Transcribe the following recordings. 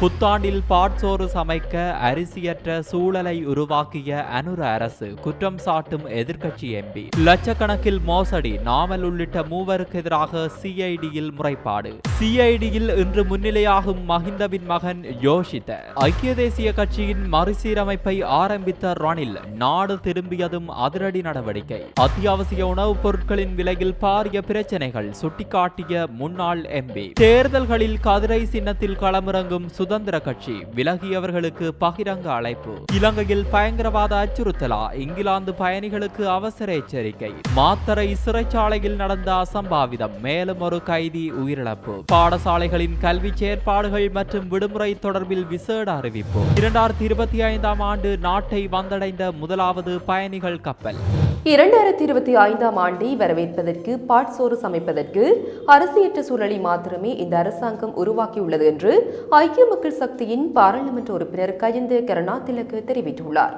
புத்தாண்டில் பாட்சோறு சமைக்க அரிசியற்ற சூழலை உருவாக்கிய அனுர அரசு குற்றம் சாட்டும் எதிர்க்கட்சி எம்பி லட்சக்கணக்கில் மோசடி நாமல் உள்ளிட்ட மூவருக்கு எதிராக சிஐடியில் முறைப்பாடு. சிஐடியில் இன்று முன்னிலையாகும் மஹிந்தவின் மகன் யோஷித்த. ஐக்கிய தேசிய கட்சியின் மறுசீரமைப்பை ஆரம்பித்த ரணில் நாடு திரும்பியதும் அதிரடி நடவடிக்கை. அத்தியாவசிய உணவுப் பொருட்களின் விலையில் பாரிய பிரச்சனைகள் சுட்டிக்காட்டிய முன்னாள் எம்பி தேர்தல்களில் கதிரை சின்னத்தில் களமிறங்கும் சுதந்திர கட்சி விலகியவர்களுக்கு பகிரங்க அழைப்பு. இலங்கையில் பயங்கரவாத அச்சுறுத்தலா? இங்கிலாந்து பயணிகளுக்கு அவசர எச்சரிக்கை. மாத்தரை சிறைச்சாலையில் நடந்த அசம்பாவிதம். மேலும் ஒரு கைதி உயிரிழப்பு. பாடசாலைகளின் கல்வி செயற்பாடுகள் மற்றும் விடுமுறை தொடர்பில் விசேட அறிவிப்பு. இரண்டாயிரத்தி இருபத்தி ஐந்தாம் ஆண்டு நாட்டை வந்தடைந்த முதலாவது பயணிகள் கப்பல். இரண்டாயிரத்தி இருபத்தி ஐந்தாம் ஆண்டை வரவேற்பதற்கு பாட்சோறு சமைப்பதற்கு அரசியற்ற சூழலை மாத்திரமே இந்த அரசாங்கம் உருவாக்கியுள்ளது என்று ஐக்கிய மக்கள் சக்தியின் பாராளுமன்ற உறுப்பினர் கஜந்த கருணாதிலக்கு தெரிவித்துள்ளார்.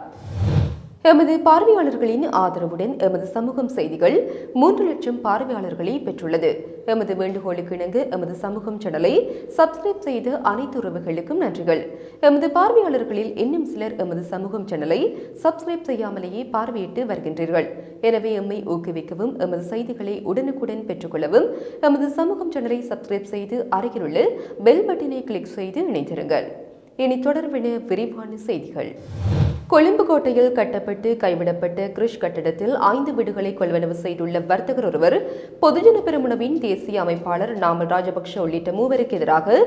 எமது பார்வையாளர்களின் ஆதரவுடன் எமது சமூகம் செய்திகள் மூன்று லட்சம் பார்வையாளர்களை பெற்றுள்ளது. எமது வேண்டுகோளுக்கு இணங்க எமது சமூகம் சேனலை சப்ஸ்கிரைப் செய்த அனைத்து உறவுகளுக்கும் நன்றிகள். எமது பார்வையாளர்களில் இன்னும் சிலர் எமது சமூகம் சேனலை சப்ஸ்கிரைப் செய்யாமலேயே பார்வையிட்டு வருகின்றீர்கள். எனவே எம்மை ஊக்குவிக்கவும் எமது செய்திகளை உடனுக்குடன் பெற்றுக்கொள்ளவும் எமது சமூகம் சேனலை சப்ஸ்கிரைப் செய்து அருகிலுள்ள பெல் பட்டினை கிளிக் செய்து இணைந்திருங்கள். இனி தொடர்பென விரிவான செய்திகள். கொழும்பு கோட்டையில் கட்டப்பட்டு கைவிடப்பட்ட கிருஷ் கட்டடத்தில் ஐந்து வீடுகளை கொள்வனவு செய்துள்ள வர்த்தகர் ஒருவர் பொதுஜன பெருமுனவின் தேசிய அமைப்பாளர் நாமல் ராஜபக்ஷ உள்ளிட்ட மூவருக்கு எதிராக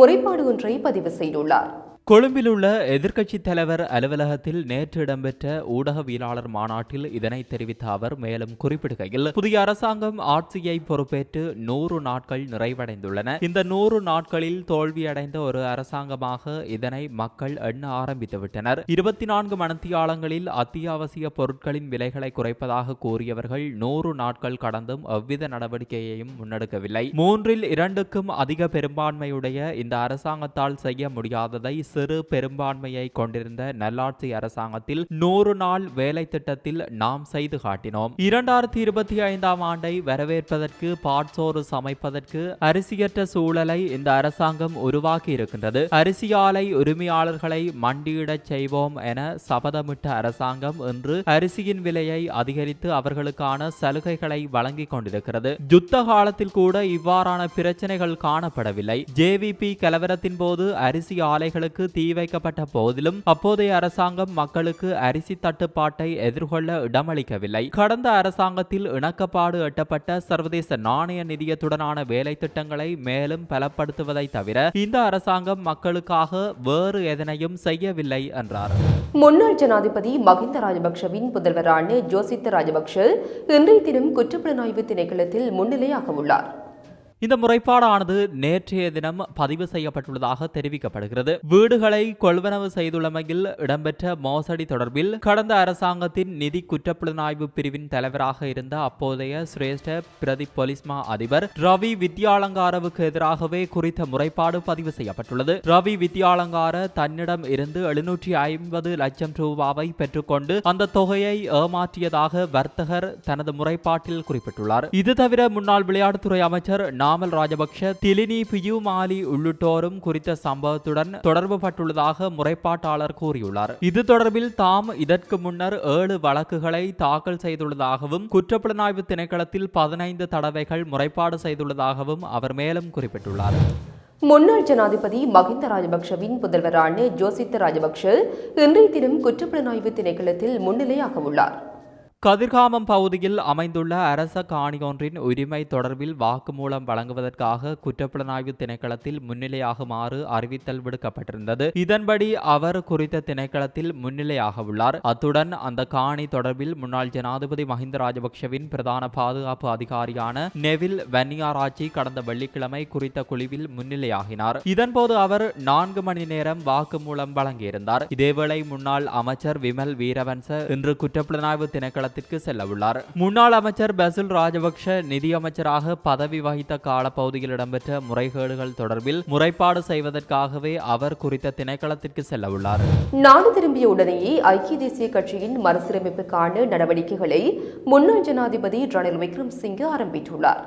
முறைப்பாடு ஒன்றை பதிவு செய்துள்ளார். கொழும்பில் உள்ள எதிர்க்கட்சி தலைவர் அலுவலகத்தில் நேற்று இடம்பெற்ற ஊடகவியலாளர் மாநாட்டில் இதனை தெரிவித்த அவர் மேலும் குறிப்பிடுகையில் புதிய அரசாங்கம் ஆட்சியை பொறுப்பேற்று நூறு நாட்கள் நிறைவடைந்துள்ளன. இந்த நூறு நாட்களில் தோல்வியடைந்த ஒரு அரசாங்கமாக இதனை மக்கள் எண்ண ஆரம்பித்துவிட்டனர். இருபத்தி நான்கு மணத்தியாலங்களில் அத்தியாவசிய பொருட்களின் விலைகளை குறைப்பதாக கூறியவர்கள் நூறு நாட்கள் கடந்தும் எவ்வித நடவடிக்கையையும் முன்னெடுக்கவில்லை. மூன்றில் இரண்டுக்கும் அதிக பெரும்பான்மையுடைய இந்த அரசாங்கத்தால் செய்ய முடியாததை சிறு பெரும்பான்மையை கொண்டிருந்த நல்லாட்சி அரசாங்கத்தில் நூறு நாள் வேலை திட்டத்தில் நாம் செய்து காட்டினோம். இரண்டாயிரத்தி இருபத்தி ஐந்தாம் ஆண்டை வரவேற்பதற்கு பாட்சோறு சமைப்பதற்கு அரிசியற்ற சூழலை இந்த அரசாங்கம் உருவாக்கி இருக்கின்றது. அரிசி ஆலை உரிமையாளர்களை மண்டியிடச் செய்வோம் என சபதமிட்ட அரசாங்கம் இன்று அரிசியின் விலையை அதிகரித்து அவர்களுக்கான சலுகைகளை வழங்கிக் கொண்டிருக்கிறது. யுத்த காலத்தில் கூட இவ்வாறான பிரச்சனைகள் காணப்படவில்லை. ஜேவிபி கலவரத்தின் போது அரிசி ஆலைகளுக்கு தீ வைக்கப்பட்ட போதிலும் அப்போதைய அரசாங்கம் மக்களுக்கு அரிசி தட்டுப்பாட்டை எதிர்கொள்ள இடமளிக்கவில்லை. கடந்த அரசாங்கத்தில் இணக்கப்பாடு எட்டப்பட்ட சர்வதேச நாணய நிதியத்துடனான வேலை திட்டங்களை மேலும் பலப்படுத்துவதை தவிர இந்த அரசாங்கம் மக்களுக்காக வேறு எதனையும் செய்யவில்லை என்றார். முன்னாள் ஜனாதிபதி மஹிந்த ராஜபக்ஷவின் புதல்வரான ஜோசித்த ராஜபக்ஷ இன்றைய தினம் குற்றப்புலனாய்வு திணைக்களத்தில் முன்னிலையாக உள்ளார். இந்த முறைப்பாடானது நேற்றைய தினம் பதிவு செய்யப்பட்டுள்ளதாக தெரிவிக்கப்படுகிறது. வீடுகளை கொள்வனவு செய்துள்ளமையில் இடம்பெற்ற மோசடி தொடர்பில் கடந்த அரசாங்கத்தின் நிதி குற்றப்புலனாய்வு பிரிவின் தலைவராக இருந்த அப்போதைய சிரேஷ்ட பிரதி பொலிஸ்மா அதிபர் ரவி வித்யாலங்காரவுக்கு எதிராகவே குறித்த முறைப்பாடு பதிவு செய்யப்பட்டுள்ளது. ரவி வித்யாலங்கார தன்னிடம் இருந்து எழுநூற்றி ஐம்பது லட்சம் ரூபாவை பெற்றுக்கொண்டு அந்த தொகையை ஏமாற்றியதாக வர்த்தகர் தனது முறைப்பாட்டில் குறிப்பிட்டுள்ளார். இது தவிர முன்னாள் விளையாட்டுத்துறை அமைச்சர் நா. நாமல் ராஜபக்ஷ திலினி பியூமாலி உள்ளிட்டோரும் குறித்த சம்பவத்துடன் தொடர்பு பட்டுள்ளதாக முறைப்பாட்டாளர் கூறியுள்ளார். இது தொடர்பில் தாம் இதற்கு முன்னர் ஏழு வழக்குகளை தாக்கல் செய்துள்ளதாகவும் குற்றப்புலனாய்வு திணைக்களத்தில் பதினைந்து தடவைகள் முறைப்பாடு செய்துள்ளதாகவும் அவர் மேலும் குறிப்பிட்டுள்ளார். முன்னாள் ஜனாதிபதி மஹிந்த ராஜபக்ஷவின் புதல்வரான ஜோசித்த ராஜபக்ஷ இன்றைய தினம் குற்றப்புலனாய்வு திணைக்களத்தில் முன்னிலையாக உள்ளார் கதிர்காமம் பகுதியில் அமைந்துள்ள அரச காணியொன்றின் உரிமை தொடர்பில் வாக்குமூலம் வழங்குவதற்காக குற்றப்புலனாய்வு திணைக்களத்தில் முன்னிலையாகுமாறு அறிவித்தல் விடுக்கப்பட்டிருந்தது. இதன்படி அவர் குறித்த திணைக்களத்தில் முன்னிலையாக உள்ளார் அத்துடன் அந்த காணி தொடர்பில் முன்னாள் ஜனாதிபதி மஹிந்த ராஜபக்ஷவின் பிரதான பாதுகாப்பு அதிகாரியான நெவில் வன்னியாராச்சி கடந்த வெள்ளிக்கிழமை குறித்த குழுவில் முன்னிலையாகினார். இதன்போது அவர் நான்கு மணி நேரம் வாக்குமூலம் வழங்கியிருந்தார். இதேவேளை முன்னாள் அமைச்சர் விமல் வீரவன்ச இன்று குற்றப்புலனாய்வு திணைக்களத்தில் திணைக்களத்திற்கு செல்லவுள்ளார். முன்னாள் அமைச்சர் பசில் ராஜபக்ஷ நிதியமைச்சராக பதவி வகித்த காலப்பகுதியில் இடம்பெற்ற முறைகேடுகள் தொடர்பில் முறைப்பாடு செய்வதற்காகவே அவர் குறித்த திணைக்களத்திற்கு செல்லவுள்ளார். நாடு திரும்பிய உடனேயே ஐக்கிய தேசிய கட்சியின் மறுசீரமைப்புக்கான நடவடிக்கைகளை முன்னாள் ஜனாதிபதி ரணில் விக்ரம்சிங்கே ஆரம்பித்துள்ளார்.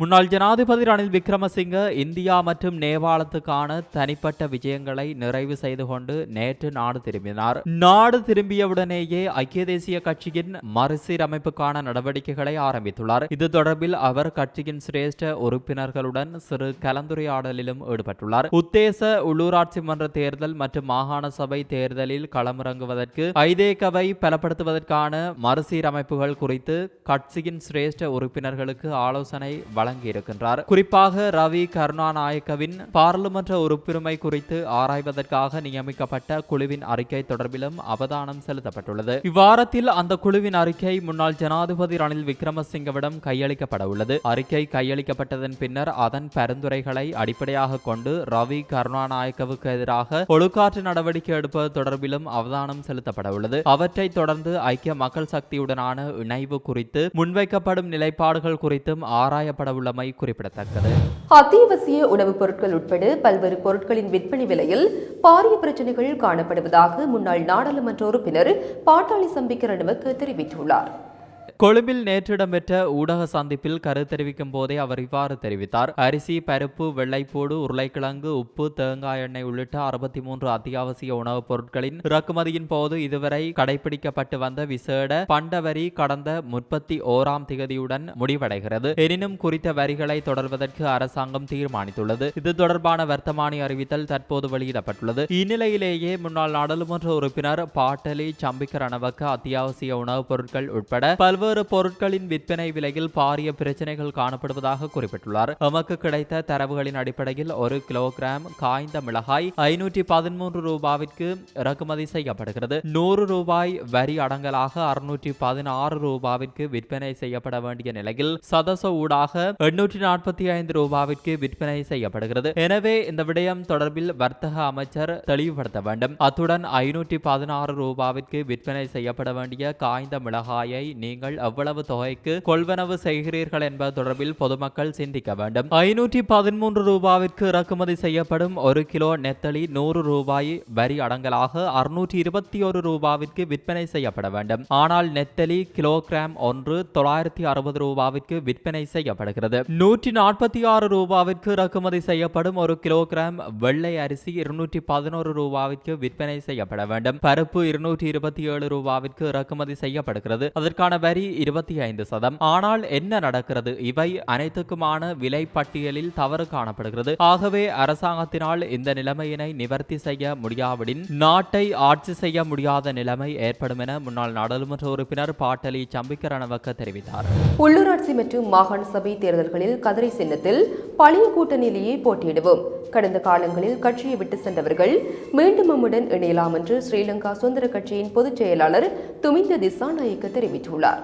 முன்னாள் ஜனாதிபதி ரணில் விக்ரமசிங்க இந்தியா மற்றும் நேபாளத்துக்கான தனிப்பட்ட விஜயங்களை நிறைவு செய்து கொண்டு நேற்று நாடு திரும்பினார். நாடு திரும்பியவுடனேயே ஐக்கிய தேசிய கட்சியின் மறுசீரமைப்புக்கான நடவடிக்கைகளை ஆரம்பித்துள்ளார். இது தொடர்பில் அவர் கட்சியின் சிரேஷ்ட உறுப்பினர்களுடன் சிறு கலந்துரையாடலிலும் ஈடுபட்டுள்ளார். உத்தேச உள்ளூராட்சி மன்ற தேர்தல் மற்றும் மாகாண சபை தேர்தலில் களமிறங்குவதற்கு ஐதேகவை பலப்படுத்துவதற்கான மறுசீரமைப்புகள் குறித்து கட்சியின் சிரேஷ்ட உறுப்பினர்களுக்கு ஆலோசனை வழங்கியிருக்கின்றார். குறிப்பாக ரவி கருணாநாயக்கவின் பாராளுமன்ற உறுப்புரிமை குறித்து ஆராய்வதற்காக நியமிக்கப்பட்ட குழுவின் அறிக்கை தொடர்பிலும் அவதானம் செலுத்தப்பட்டுள்ளது. இவ்வாரத்தில் அந்த குழுவின் அறிக்கை முன்னாள் ஜனாதிபதி ரணில் விக்ரமசிங்கவிடம் கையளிக்கப்பட உள்ளது அறிக்கை கையளிக்கப்பட்டதன் பின்னர் அதன் பரிந்துரைகளை அடிப்படையாக கொண்டு ரவி கருணாநாயக்கவுக்கு எதிராக ஒழுக்காற்று நடவடிக்கை எடுப்பது தொடர்பிலும் அவதானம் செலுத்தப்பட உள்ளது அவற்றை தொடர்ந்து ஐக்கிய மக்கள் சக்தியுடனான இணைவு குறித்து முன்வைக்கப்படும் நிலைப்பாடுகள் குறித்தும் ஆராயப்பட உள்ளமை குறிப்பிடத்தக்கது. அத்தியாவசிய உணவுப் பொருட்கள் உட்பட பல்வேறு பொருட்களின் விற்பனை விலையில் பாரிய பிரச்சனைகள் காணப்படுவதாக முன்னாள் நாடாளுமன்ற உறுப்பினர் பாட்டாளி சம்பிக்க தெரிவித்துள்ளார். கொழும்பில் நேற்று இடம்பெற்ற ஊடக சந்திப்பில் கரு தெரிவிக்கும் போதே அவர் இவ்வாறு தெரிவித்தார். அரிசி பருப்பு வெள்ளைப்பூடு உருளைக்கிழங்கு உப்பு தேங்காய் எண்ணெய் உள்ளிட்ட அறுபத்தி மூன்று அத்தியாவசிய உணவுப் பொருட்களின் இறக்குமதியின் போது இதுவரை கடைபிடிக்கப்பட்டு வந்த விசேட பண்ட வரி கடந்த முப்பத்தி ஓராம் திகதியுடன் முடிவடைகிறது. எனினும் குறித்த வரிகளை தொடர்வதற்கு அரசாங்கம் தீர்மானித்துள்ளது. இது தொடர்பான வர்த்தமானி அறிவித்தல் தற்போது வெளியிடப்பட்டுள்ளது. இந்நிலையிலேயே முன்னாள் நாடாளுமன்ற உறுப்பினர் பாட்டலி சம்பிக்க ரணவக்க அத்தியாவசிய உணவுப் பொருட்கள் உட்பட பல்வேறு பல்வேறு பொருட்களின் விற்பனை விலையில் பாரிய பிரச்சனைகள் காணப்படுவதாக குறிப்பிட்டுள்ளார். எமக்கு கிடைத்த தரவுகளின் அடிப்படையில் ஒரு கிலோகிராம் காய்ந்த மிளகாய் ஐநூற்றி பதிமூன்று ரூபாவிற்கு இறக்குமதி செய்யப்படுகிறது. நூறு ரூபாய் வரி அடங்கலாக அறுநூற்றி பதினாறு ரூபாவிற்கு விற்பனை செய்யப்பட வேண்டிய நிலையில் சதச ஊடாக எண்ணூற்றி நாற்பத்தி ஐந்து ரூபாவிற்கு விற்பனை செய்யப்படுகிறது. எனவே இந்த விடயம் தொடர்பில் வர்த்தக அமைச்சர் தெளிவுபடுத்த வேண்டும். அத்துடன் ஐநூற்றி பதினாறு ரூபாவிற்கு விற்பனை செய்யப்பட வேண்டிய காய்ந்த மிளகாயை நீங்கள் எவ்வளவு தொகைக்கு கொள்வனவு செய்கிறீர்கள் என்பது தொடர்பில் பொதுமக்கள் சிந்திக்க வேண்டும். ஐநூற்றி பதிமூன்று ரூபாவிற்கு இறக்குமதி செய்யப்படும் ஒரு கிலோ நெத்தலி நூறு ரூபாய் வரி அடங்கலாக அறுநூற்றி இருபத்தி ஒரு ரூபாவிற்கு விற்பனை செய்யப்பட வேண்டும். ஆனால் நெத்தலி கிலோகிராம் ஒன்று தொள்ளாயிரத்தி அறுபது ரூபாவிற்கு விற்பனை செய்யப்படுகிறது. நூற்றி நாற்பத்தி ஆறு ரூபாவிற்கு இறக்குமதி செய்யப்படும் ஒரு கிலோகிராம் வெள்ளை அரிசி இருநூற்றி பதினோரு ரூபாவிற்கு விற்பனை செய்யப்பட வேண்டும். பருப்பு இருநூற்றி இருபத்தி ஏழு ரூபாவிற்கு இறக்குமதி செய்யப்படுகிறது. அதற்கான வரி இருபத்தி ஐந்து சதம். ஆனால் என்ன நடக்கிறது? இவை அனைத்துக்குமான விலை பட்டியலில் தவறு காணப்படுகிறது. ஆகவே அரசாங்கத்தினால் இந்த நிலைமையினை நிவர்த்தி செய்ய முடியாவிடின் நாட்டை ஆட்சி செய்ய முடியாத நிலைமை ஏற்படும் என முன்னாள் நாடாளுமன்ற உறுப்பினர் பாட்டலி சம்பிக்கரணவக்க தெரிவித்தார். உள்ளூராட்சி மற்றும் மாகாண சபை தேர்தல்களில் கதிரை சின்னத்தில் பழைய கூட்டணியிலேயே போட்டியிடுவோம். கடந்த காலங்களில் கட்சியை விட்டு சென்றவர்கள் மீண்டும் நம்முடன் இணையலாம் என்று ஸ்ரீலங்கா சுதந்திர கட்சியின் பொதுச் செயலாளர் துமிந்த திசாநாயக்க தெரிவித்துள்ளார்.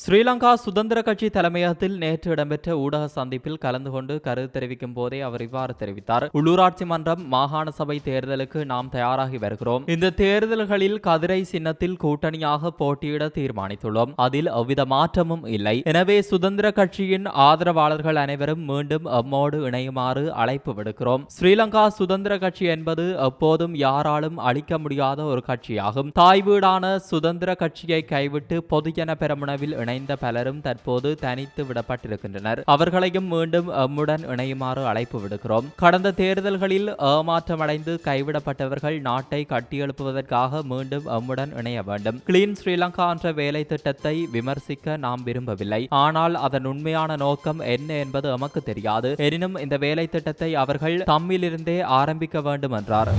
ஸ்ரீலங்கா சுதந்திர கட்சி தலைமையகத்தில் நேற்று இடம்பெற்ற ஊடக சந்திப்பில் கலந்து கொண்டு கருத்து தெரிவிக்கும் போதே அவர் இவ்வாறு தெரிவித்தார். உள்ளூராட்சி மன்றம் மாகாண சபை தேர்தலுக்கு நாம் தயாராகி வருகிறோம். இந்த தேர்தல்களில் கதிரை சின்னத்தில் கூட்டணியாக போட்டியிட தீர்மானித்துள்ளோம். அதில் எவ்வித மாற்றமும் இல்லை. எனவே சுதந்திர கட்சியின் ஆதரவாளர்கள் அனைவரும் மீண்டும் எம்மோடு இணையுமாறு அழைப்பு விடுக்கிறோம். ஸ்ரீலங்கா சுதந்திர கட்சி என்பது எப்போதும் யாராலும் அழிக்க முடியாத ஒரு கட்சியாகும். தாய் வீடான சுதந்திர கட்சியை கைவிட்டு பொதுஜன பெருமனவில் இணைந்த பலரும் தற்போது தனித்து விடப்பட்டிருக்கின்றனர். அவர்களையும் மீண்டும் எம்முடன் இணையுமாறு அழைப்பு விடுக்கிறோம். கடந்த தேர்தல்களில் ஏமாற்றமடைந்து கைவிடப்பட்டவர்கள் நாட்டை கட்டியெழுப்புவதற்காக மீண்டும் எம்முடன் இணைய வேண்டும். கிளீன் ஸ்ரீலங்கா என்ற வேலை திட்டத்தை விமர்சிக்க நாம் விரும்பவில்லை. ஆனால் அதன் உண்மையான நோக்கம் என்ன என்பது எமக்கு தெரியாது. எனினும் இந்த வேலை திட்டத்தை அவர்கள் தம்மிலிருந்தே ஆரம்பிக்க வேண்டும் என்றார்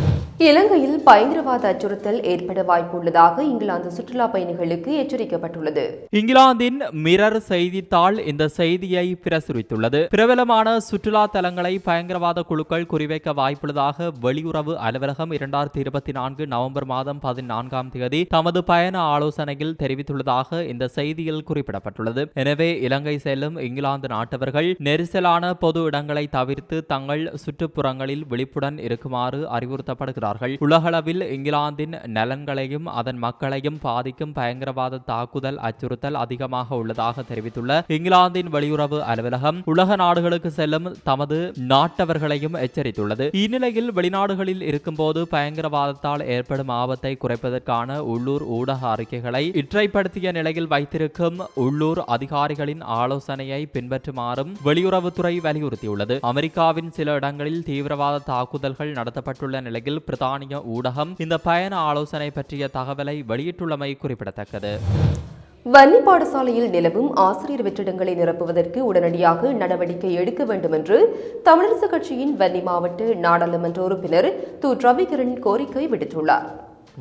இலங்கையில் பயங்கரவாத அச்சுறுத்தல் ஏற்பட வாய்ப்புள்ளதாக இங்கிலாந்து சுற்றுலா பயணிகளுக்கு எச்சரிக்கப்பட்டுள்ளது. இங்கிலாந்து இங்கிலாந்தின் மிரர் செய்தித்தாள் இந்த செய்தியை பிரசுரித்துள்ளது. பிரபலமான சுற்றுலா தலங்களை பயங்கரவாத குழுக்கள் குறிவைக்க வாய்ப்புள்ளதாக வெளியுறவு அலுவலகம் இரண்டாயிரத்தி இருபத்தி நான்கு நவம்பர் மாதம் பதினான்காம் தேதி தமது பயண ஆலோசனையில் தெரிவித்துள்ளதாக இந்த செய்தியில் குறிப்பிடப்பட்டுள்ளது. எனவே இலங்கை செல்லும் இங்கிலாந்து நாட்டவர்கள் நெரிசலான பொது இடங்களை தவிர்த்து தங்கள் சுற்றுப்புறங்களில் விழிப்புடன் இருக்குமாறு அறிவுறுத்தப்படுகிறார்கள். உலகளவில் இங்கிலாந்தின் நலன்களையும் அதன் மக்களையும் பாதிக்கும் பயங்கரவாத தாக்குதல் அச்சுறுத்தல் அதிகமாக உள்ளதாக தெரிவித்துள்ள இங்கிலாந்தின் வெளியுறவு அலுவலகம் உலக நாடுகளுக்கு செல்லும் தமது நாட்டவர்களையும் எச்சரித்துள்ளது. இந்நிலையில் வெளிநாடுகளில் இருக்கும்போது பயங்கரவாதத்தால் ஏற்படும் ஆபத்தை குறைப்பதற்கான உள்ளூர் ஊடக அறிக்கைகளை இற்றைப்படுத்திய நிலையில் வைத்திருக்கும் உள்ளூர் அதிகாரிகளின் ஆலோசனையை பின்பற்றுமாறும் வெளியுறவுத்துறை வலியுறுத்தியுள்ளது. அமெரிக்காவின் சில இடங்களில் தீவிரவாத தாக்குதல்கள் நடத்தப்பட்டுள்ள நிலையில் பிரித்தானிய ஊடகம் இந்த பயண ஆலோசனை பற்றிய தகவலை வெளியிட்டுள்ளமை குறிப்பிடத்தக்கது. வன்னி பாடசாலையில் நிலவும் ஆசிரியர் வெற்றிடங்களை நிரப்புவதற்கு உடனடியாக நடவடிக்கை எடுக்க வேண்டும் என்று தமிழரசுக் கட்சியின் வன்னி மாவட்ட நாடாளுமன்ற உறுப்பினர் து ரவிகரன் கோரிக்கை விடுத்துள்ளார்.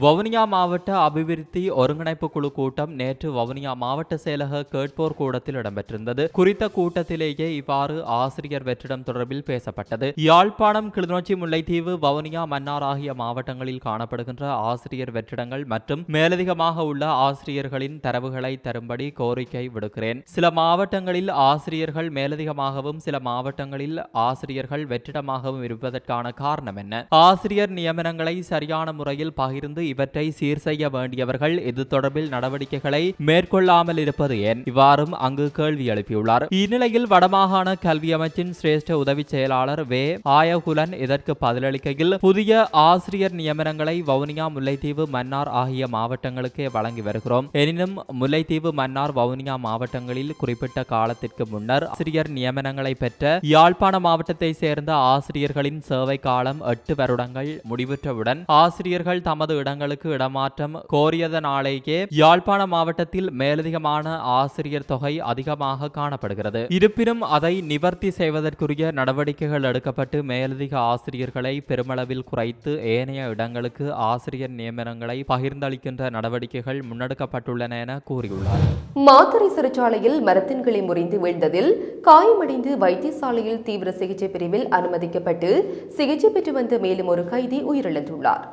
வவுனியா மாவட்ட அபிவிருத்தி ஒருங்கிணைப்பு குழு கூட்டம் நேற்று வவுனியா மாவட்ட செயலக கேட்போர் கூடத்தில் இடம்பெற்றிருந்தது. குறித்த கூட்டத்திலேயே இவ்வாறு ஆசிரியர் வெற்றிடம் தொடர்பில் பேசப்பட்டது. யாழ்ப்பாணம் கிளிநொச்சி முல்லைத்தீவு வவுனியா மன்னார் ஆகிய மாவட்டங்களில் காணப்படுகின்ற ஆசிரியர் வெற்றிடங்கள் மற்றும் மேலதிகமாக உள்ள ஆசிரியர்களின் தரவுகளை தரும்படி கோரிக்கை விடுக்கிறேன். சில மாவட்டங்களில் ஆசிரியர்கள் மேலதிகமாகவும் சில மாவட்டங்களில் ஆசிரியர்கள் வெற்றிடமாகவும் இருப்பதற்கான காரணம் என்ன? ஆசிரியர் நியமனங்களை சரியான முறையில் பகிர்ந்து இவற்றை சீர் செய்ய வேண்டியவர்கள் இது தொடர்பில் நடவடிக்கைகளை மேற்கொள்ளாமல் இருப்பது ஏன்? இவ்வாறும் அங்கு கேள்வி எழுப்பியுள்ளார். இந்நிலையில் வடமாகாண கல்வி அமைச்சின் சிரேஷ்ட உதவி செயலாளர் வே. ஆயகுலன் இதற்கு பதிலளிக்கையில் புதிய ஆசிரியர் நியமனங்களை வவுனியா முல்லைத்தீவு மன்னார் ஆகிய மாவட்டங்களுக்கே வழங்கி வருகிறோம். எனினும் முல்லைத்தீவு மன்னார் வவுனியா மாவட்டங்களில் குறிப்பிட்ட காலத்திற்கு முன்னர் ஆசிரியர் நியமனங்களை பெற்ற யாழ்ப்பாண மாவட்டத்தை சேர்ந்த ஆசிரியர்களின் சேவை காலம் எட்டு வருடங்கள் முடிவுற்றவுடன் ஆசிரியர்கள் தமது இடங்களுக்கு இடமாற்றம் கோரியதனாலேயே யாழ்ப்பாண மாவட்டத்தில் மேலதிகமான ஆசிரியர் தொகை அதிகமாக காணப்படுகிறது. இருப்பினும் அதை நிவர்த்தி செய்வதற்குரிய நடவடிக்கைகள் எடுக்கப்பட்டு மேலதிக ஆசிரியர்களை பெருமளவில் குறைத்து ஏனைய இடங்களுக்கு ஆசிரியர் நியமனங்களை பகிர்ந்தளிக்கின்ற நடவடிக்கைகள் முன்னெடுக்கப்பட்டுள்ளன என கூறியுள்ளார். மாத்தறை சிறைச்சாலையில் மரத்தின் கிளை முறிந்து வீழ்ந்ததில் காயமடைந்து வைத்தியசாலையில் தீவிர சிகிச்சை பிரிவில் அனுமதிக்கப்பட்டு சிகிச்சை பெற்று வந்த மேலும் ஒரு கைதி உயிரிழந்துள்ளார்.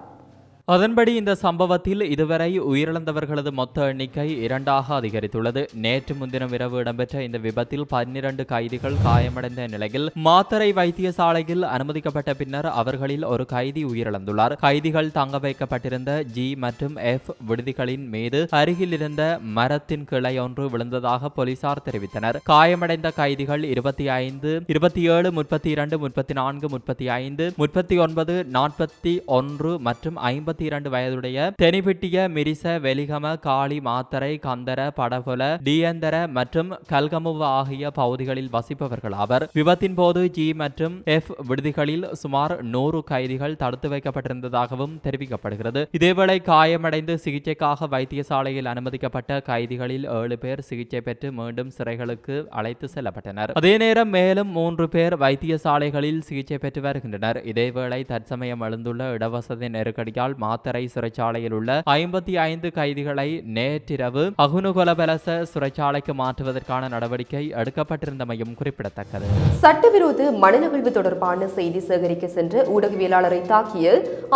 அதன்படி இந்த சம்பவத்தில் இதுவரை உயிரிழந்தவர்களது மொத்த எண்ணிக்கை இரண்டாக அதிகரித்துள்ளது. நேற்று முன்தினம் இரவு இடம்பெற்ற இந்த விபத்தில் பன்னிரண்டு கைதிகள் காயமடைந்த நிலையில் மாத்தரை வைத்தியசாலையில் அனுமதிக்கப்பட்ட பின்னர் அவர்களில் ஒரு கைதி உயிரிழந்துள்ளார். கைதிகள் தங்க வைக்கப்பட்டிருந்த ஜி மற்றும் எஃப் விடுதிகளின் மீது அருகில் இருந்த மரத்தின் கிளை ஒன்று விழுந்ததாக போலீசார் தெரிவித்தனர். காயமடைந்த கைதிகள் இருபத்தி ஐந்து இருபத்தி ஏழு முப்பத்தி இரண்டு முப்பத்தி நான்கு முப்பத்தி ஐந்து முப்பத்தி ஒன்பது நாற்பத்தி ஒன்று மற்றும் ஐம்பது முப்பத்தி இரண்டு வயதுடைய தெனிபிட்டிய மிரிச வெலிகம காளி மாத்தரை கந்தர படகுல டியந்தர மற்றும் கல்கமுவ ஆகிய பகுதிகளில் வசிப்பவர்கள் அவர் விபத்தின் போது ஜி மற்றும் எஃப் விடுதிகளில் சுமார் நூறு கைதிகள் தடுத்து வைக்கப்பட்டிருந்ததாகவும் தெரிவிக்கப்படுகிறது. இதேவேளை காயமடைந்து சிகிச்சைக்காக வைத்தியசாலையில் அனுமதிக்கப்பட்ட கைதிகளில் ஏழு பேர் சிகிச்சை பெற்று மீண்டும் சிறைகளுக்கு அழைத்து செல்லப்பட்டனர். அதே நேரம் மேலும் மூன்று பேர் வைத்தியசாலைகளில் சிகிச்சை பெற்று வருகின்றனர். இதேவேளை தற்சமயம் எழுந்துள்ள இடவசதி நெருக்கடியால் மாத்தரை சிறைச்சாலையில் உள்ள ஐம்பத்தி ஐந்து கைதிகளை நேற்றிரவு அகுனுகொலபலச சிறைச்சாலைக்கு மாற்றுவதற்கான நடவடிக்கை எடுக்கப்பட்டிருந்தமையும் குறிப்பிடத்தக்கது. சட்டவிரோத மனநகழ்வு தொடர்பான செய்தி சேகரிக்க சென்ற ஊடகவியலாளரை தாக்கிய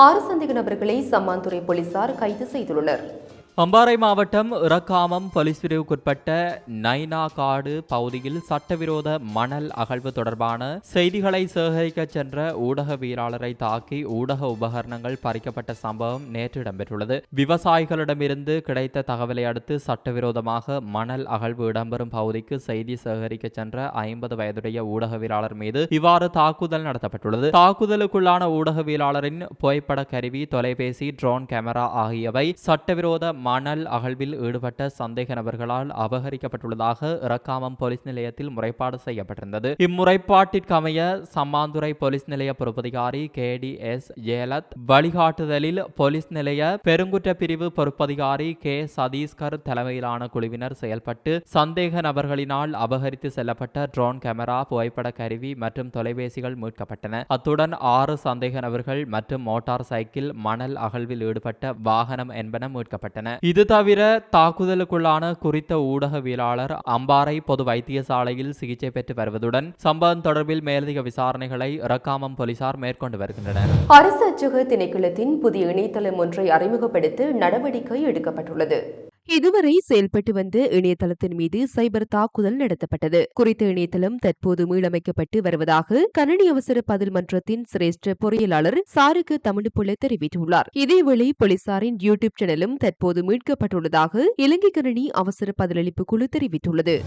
ஆறு சந்தேக நபர்களை சம்மாந்துறை போலீசார் கைது செய்துள்ளனர். அம்பாறை மாவட்டம் இறக்காமம் போலீஸ் பிரிவுக்குட்பட்ட நைனா காடு பகுதியில் சட்டவிரோத மணல் அகழ்வு தொடர்பான செய்திகளை சேகரிக்க சென்ற ஊடகவியலாளரை தாக்கி ஊடக உபகரணங்கள் பறிக்கப்பட்ட சம்பவம் நேற்று இடம்பெற்றுள்ளது. விவசாயிகளிடமிருந்து கிடைத்த தகவலை அடுத்து சட்டவிரோதமாக மணல் அகழ்வு இடம்பெறும் பகுதிக்கு செய்தி சேகரிக்க சென்ற ஐம்பது வயதுடைய ஊடகவியலாளர் மீது இவ்வாறு தாக்குதல் நடத்தப்பட்டுள்ளது. தாக்குதலுக்குள்ளான ஊடகவியலாளரின் புகைப்பட கருவி தொலைபேசி ட்ரோன் கேமரா ஆகியவை சட்டவிரோத மணல் அகழ்வில் ஈடுபட்ட சந்தேக நபர்களால் அபகரிக்கப்பட்டுள்ளதாக இறக்காமம் போலீஸ் நிலையத்தில் முறைப்பாடு செய்யப்பட்டிருந்தது. இம்முறைப்பாட்டிற்கமைய சம்மாந்துறை போலீஸ் நிலைய பொறுப்பதிகாரி கே டி எஸ் ஜெயலத் வழிகாட்டுதலில் போலீஸ் நிலைய பெருங்குற்ற பிரிவு பொறுப்பதிகாரி கே சதீஸ்கர் தலைமையிலான குழுவினர் செயல்பட்டு சந்தேக நபர்களினால் அபகரித்து செல்லப்பட்ட ட்ரோன் கேமரா புகைப்பட கருவி மற்றும் தொலைபேசிகள் மீட்கப்பட்டன. அத்துடன் ஆறு சந்தேக நபர்கள் மற்றும் மோட்டார் சைக்கிள் மணல் அகழ்வில் ஈடுபட்ட வாகனம் என்பன மீட்கப்பட்டன. இது தவிர தாக்குதலுக்குள்ளான குறித்த ஊடகவியலாளர் அம்பாறை பொது வைத்தியசாலையில் சிகிச்சை பெற்று வருவதுடன் சம்பவம் தொடர்பில் மேலதிக விசாரணைகளை இறக்காமம் போலீசார் மேற்கொண்டு வருகின்றனர். அரசு அச்சக திணைக்களத்தின் புதிய இணையதளம் ஒன்றை அறிமுகப்படுத்த நடவடிக்கை எடுக்கப்பட்டுள்ளது. இதுவரை செயல்பட்டு வந்த இணையதளத்தின் மீது சைபர் தாக்குதல் நடத்தப்பட்டது. குறித்த இணையதளம் தற்போது மீளமைக்கப்பட்டு வருவதாக கணனி அவசர பதில் மன்றத்தின் சிரேஷ்ட பொறியியலாளர் சாருக்கு தமிழ்புள்ள தெரிவித்துள்ளார். இதேவேளை போலீசாரின் யூடியூப் சேனலும் தற்போது மீட்கப்பட்டுள்ளதாக இலங்கை கணனி அவசர பதிலளிப்பு குழு தெரிவித்துள்ளது.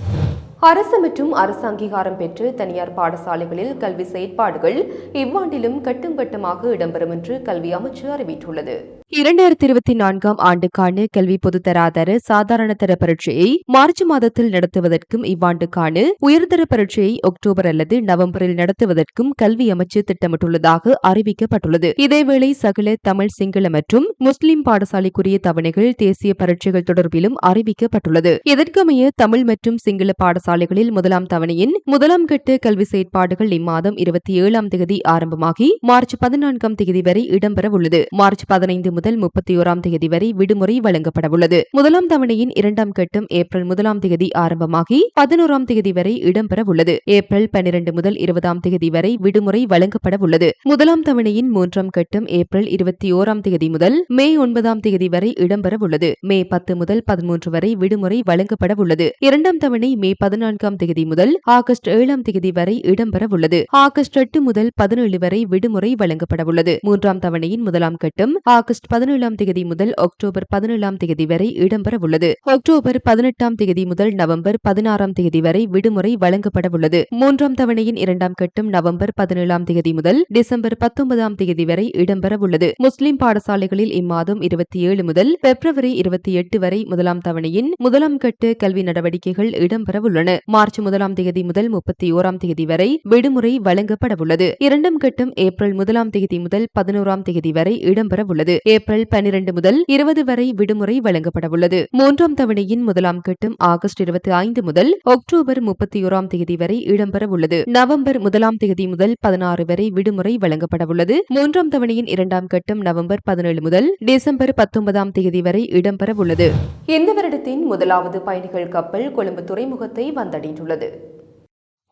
அரசு மற்றும் அரசு அங்கீகாரம் பெற்று தனியார் பாடசாலைகளில் கல்வி செயற்பாடுகள் இவ்வாண்டிலும் கட்டும் கட்டமாக இடம்பெறும் என்று கல்வி அமைச்சு அறிவித்துள்ளது. இரண்டாயிரத்தி இருபத்தி நான்காம் ஆண்டுக்கான கல்வி பொதுத்தராதர சாதாரணதர பரீட்சையை மார்ச் மாதத்தில் நடத்துவதற்கும் இவ்வாண்டுக்கான உயர்தர பரீட்சையை அக்டோபர் அல்லது நவம்பரில் நடத்துவதற்கும் கல்வி அமைச்சு திட்டமிட்டுள்ளதாக அறிவிக்கப்பட்டுள்ளது. இதேவேளை சகல தமிழ் சிங்கள மற்றும் முஸ்லிம் பாடசாலைக்குரிய தவணைகள் தேசிய பரீட்சைகள் தொடர்பிலும் அறிவிக்கப்பட்டுள்ளது. இதற்கமைய தமிழ் மற்றும் சிங்கள பாடசாலைகளில் முதலாம் தவணையின் முதலாம் கட்ட கல்வி செயற்பாடுகள் இம்மாதம் இருபத்தி ஏழாம் தேதி ஆரம்பமாகி மார்ச் பதினான்காம் தேதி வரை இடம்பெறவுள்ளது. மார்ச் பதினைந்து முதல் முப்பத்தி ஓராம் தேதி வரை விடுமுறை வழங்கப்படவுள்ளது. முதலாம் தவணையின் இரண்டாம் கட்டம் ஏப்ரல் முதலாம் தேதி ஆரம்பமாகி பதினோராம் தேதி வரை இடம்பெறவுள்ளது. ஏப்ரல் பன்னிரண்டு முதல் இருபதாம் தேதி வரை விடுமுறை வழங்கப்படவுள்ளது. முதலாம் தவணையின் மூன்றாம் கட்டம் ஏப்ரல் இருபத்தி ஓராம் தேதி முதல் மே ஒன்பதாம் தேதி வரை இடம்பெறவுள்ளது. மே பத்து முதல் பதிமூன்று வரை விடுமுறை வழங்கப்படவுள்ளது. இரண்டாம் தவணை மே பதினான்காம் தேதி முதல் ஆகஸ்ட் ஏழாம் தேதி வரை இடம்பெறவுள்ளது. ஆகஸ்ட் எட்டு முதல் பதினேழு வரை விடுமுறை வழங்கப்படவுள்ளது. மூன்றாம் தவணையின் முதலாம் கட்டம் ஆகஸ்ட் பதினேழாம் தேதி முதல் அக்டோபர் பதினேழாம் தேதி வரை இடம்பெறவுள்ளது அக்டோபர் பதினெட்டாம் தேதி முதல் நவம்பர் பதினாறாம் தேதி வரை விடுமுறை வழங்கப்படவுள்ளது. மூன்றாம் தவணையின் இரண்டாம் கட்டம் நவம்பர் பதினேழாம் தேதி முதல் டிசம்பர் பத்தொன்பதாம் தேதி வரை இடம்பெறவுள்ளது முஸ்லிம் பாடசாலைகளில் இம்மாதம் இருபத்தி ஏழு முதல் பிப்ரவரி இருபத்தி எட்டு வரை முதலாம் தவணையின் முதலாம் கட்ட கல்வி நடவடிக்கைகள் இடம்பெறவுள்ளன மார்ச் முதலாம் தேதி முதல் முப்பத்தி ஓராம் தேதி வரை விடுமுறை வழங்கப்படவுள்ளது. இரண்டாம் கட்டம் ஏப்ரல் முதலாம் தேதி முதல் பதினோராம் தேதி வரை இடம்பெறவுள்ளது ஏப்ரல் பனிரெண்டு முதல் இருபது வரை விடுமுறை வழங்கப்படவுள்ளது. மூன்றாம் தவணையின் முதலாம் கட்டம் ஆகஸ்ட் இருபத்தி ஐந்து முதல் அக்டோபர் முப்பத்தி ஓராம் தேதி வரை இடம்பெறவுள்ளது. நவம்பர் முதலாம் தேதி முதல் பதினாறு வரை விடுமுறை வழங்கப்படவுள்ளது. மூன்றாம் தவணையின் இரண்டாம் கட்டம் நவம்பர் பதினேழு முதல் டிசம்பர் பத்தொன்பதாம் தேதி வரை இடம்பெறவுள்ளது. இந்த வருடத்தின் முதலாவது பயணிகள் கப்பல் கொழும்பு துறைமுகத்தை வந்தடைந்துள்ளது.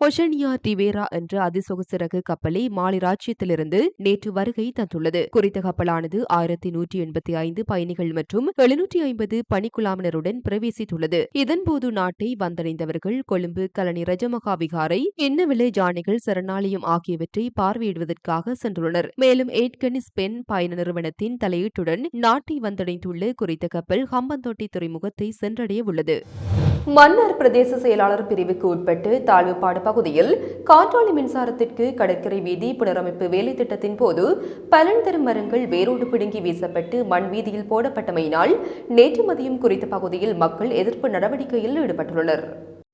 ஒஷனியா டிவேரா என்ற அதிசொகுசு ரக கப்பலை மாலி ராஜ்யத்திலிருந்து நேற்று வருகை தந்துள்ளது. குறித்த கப்பலானது ஆயிரத்தி நூற்றி எண்பத்தி ஐந்து பயணிகள் மற்றும் எழுநூற்றி ஐம்பது பணிக்குழாமினருடன் பிரவேசித்துள்ளது. இதன்போது நாட்டை வந்தடைந்தவர்கள் கொழும்பு கலனி ரஜமகா விகாரை இன்னவிலை ஜானைகள் சரணாலயம் ஆகியவற்றை பார்வையிடுவதற்காக சென்றுள்ளனர். மேலும் ஏட்கனி ஸ்பென் பயண நிறுவனத்தின் தலையீட்டுடன் நாட்டை வந்தடைந்துள்ள குறித்த கப்பல் ஹம்பந்தோட்டை துறைமுகத்தை சென்றடைய உள்ளது. மன்னார் பிரதேச செயலாளர் பிரிவுக்கு உட்பட்டு தாழ்வுப்பாடு பகுதியில் காற்றாலை மின்சாரத்திற்கு கடற்கரை வீதி புனரமைப்பு வேலை திட்டத்தின் போது பலன் தரும் மரங்கள் வேரோடு பிடுங்கி வீசப்பட்டு மண் வீதியில் போடப்பட்டமையினால் நேற்று மதியம் குறித்த பகுதியில் மக்கள் எதிர்ப்பு நடவடிக்கையில் ஈடுபட்டுள்ளனர்.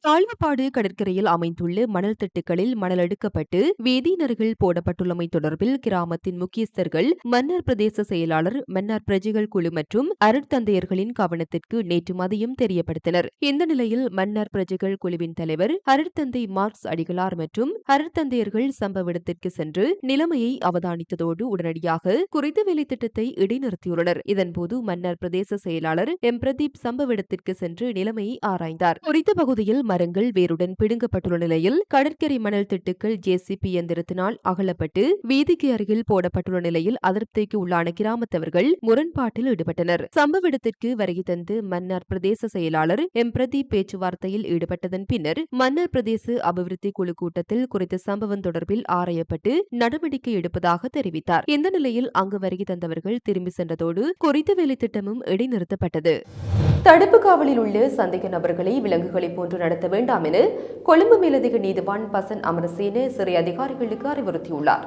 தாழ்வுபாடு கடற்கரையில் அமைந்துள்ள மணல் திட்டுகளில் மணல் எடுக்கப்பட்டு வேதியினர்கள் போடப்பட்டுள்ளமை தொடர்பில் கிராமத்தின் முக்கியஸ்தர்கள் மன்னார் பிரதேச செயலாளர் மன்னார் பிரஜைகள் குழு மற்றும் அருட்தந்தையர்களின் கவனத்திற்கு நேற்று மதியம் தெரியப்படுத்தினர். இந்த நிலையில் மன்னார் பிரஜைகள் குழுவின் தலைவர் அருட்தந்தை மார்க்ஸ் அடிகளார் மற்றும் அருட்தந்தையர்கள் சம்பவ இடத்திற்கு சென்று நிலைமையை அவதானித்ததோடு உடனடியாக குறித்த வேலை திட்டத்தை இடைநிறுத்தியுள்ளனர். இதன்போது மன்னார் பிரதேச செயலாளர் எம். பிரதீப் சம்பவ இடத்திற்கு சென்று நிலைமையை ஆராய்ந்தார். குறித்த பகுதியில் மரங்கள் வேருடன் பிடுங்கப்பட்டுள்ள நிலையில் கடற்கரை மணல் திட்டுக்கள் ஜேசிபி இயந்திரத்தினால் அகலப்பட்டு வீதிக்கு அருகில் போடப்பட்டுள்ள நிலையில் அதிருப்திக்கு உள்ளான கிராமத்தவர்கள் முரண்பாட்டில் ஈடுபட்டனர். சம்பவ இடத்திற்கு வருகை தந்து மன்னார் பிரதேச செயலாளர் எம். பிரதீப் பேச்சுவார்த்தையில் ஈடுபட்டதன் பின்னர் மன்னார் பிரதேச அபிவிருத்தி குழு கூட்டத்தில் குறித்த சம்பவம் தொடர்பில் ஆராயப்பட்டு நடவடிக்கை எடுப்பதாக தெரிவித்தார். இந்த நிலையில் அங்கு வருகை தந்தவர்கள் திரும்பி சென்றதோடு குறித்த வேலை திட்டமும் இடைநிறுத்தப்பட்டது. தடுப்பு காவலில் உள்ள சந்தேக நபர்களை விலங்குகளை போன்று நடத்த வேண்டாம் என கொழும்பு மேலதிக நீதிவான் பசன் அமரசேன சிறை அதிகாரிகளுக்கு அறிவுறுத்தியுள்ளார்.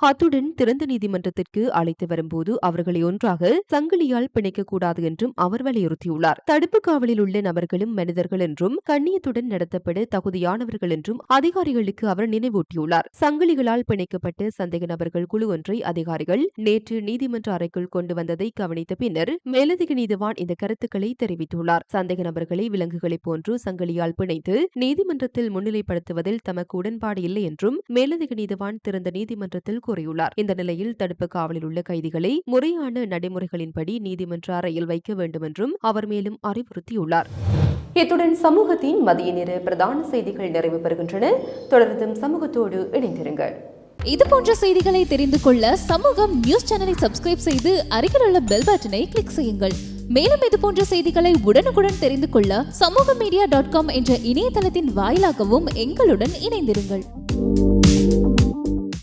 அத்துடன் திறந்த நீதிமன்றத்திற்கு அழைத்து வரும்போது அவர்களை ஒன்றாக சங்கிலியால் பிணைக்கக்கூடாது என்றும் அவர் வலியுறுத்தியுள்ளார். தடுப்பு காவலில் உள்ள நபர்களும் மனிதர்கள் என்றும் கண்ணியத்துடன் நடத்தப்பட தகுதியானவர்கள் என்றும் அதிகாரிகளுக்கு அவர் நினைவூட்டியுள்ளார். சங்கிலிகளால் பிணைக்கப்பட்ட சந்தேக நபர்கள் குழு ஒன்றை அதிகாரிகள் நேற்று நீதிமன்ற அறைக்குள் கொண்டு வந்ததை கவனித்த பின்னர் மேலதிக நீதிவான் இந்த கருத்துக்களை தெரிவித்துள்ளார். சந்தேக நபர்களை விலங்குகளைப் போன்று சங்கிலியால் பிணைத்து நீதிமன்றத்தில் முன்னிலைப்படுத்துவதில் தமக்கு உடன்பாடு இல்லை என்றும் மேலதிக நீதிவான் திறந்த நீதிமன்றத்தில் கூறியுள்ளார். இந்த நிலையில் தடுப்பு காவலில் உள்ள கைதிகளை முறையான நடைமுறைகளின்படி நீதிமன்ற அறையில் வைக்க வேண்டும் என்றும் அவர் மேலும் அறிவுறுத்தியுள்ளார். இத்துடன் சமூகத்தின் மதிய நேர பிரதான செய்திகள் நிறைவு பெறுகின்றன. தொடர்ந்தும் சமூகத்தோடு இணைந்திருங்கள். இது போன்ற செய்திகளை தெரிந்து கொள்ள சமூகம் நியூஸ் சேனலை சப்ஸ்கிரைப் செய்து அருகில் உள்ள பெல் பட்டனை கிளிக் செய்யுங்கள். மேலும் இது போன்ற செய்திகளை உடனுக்குடன் தெரிந்து கொள்ள சமூக மீடியா டாட் காம் என்ற இணையதளத்தின் வாயிலாகவும் எங்களுடன் இணைந்திருங்கள்.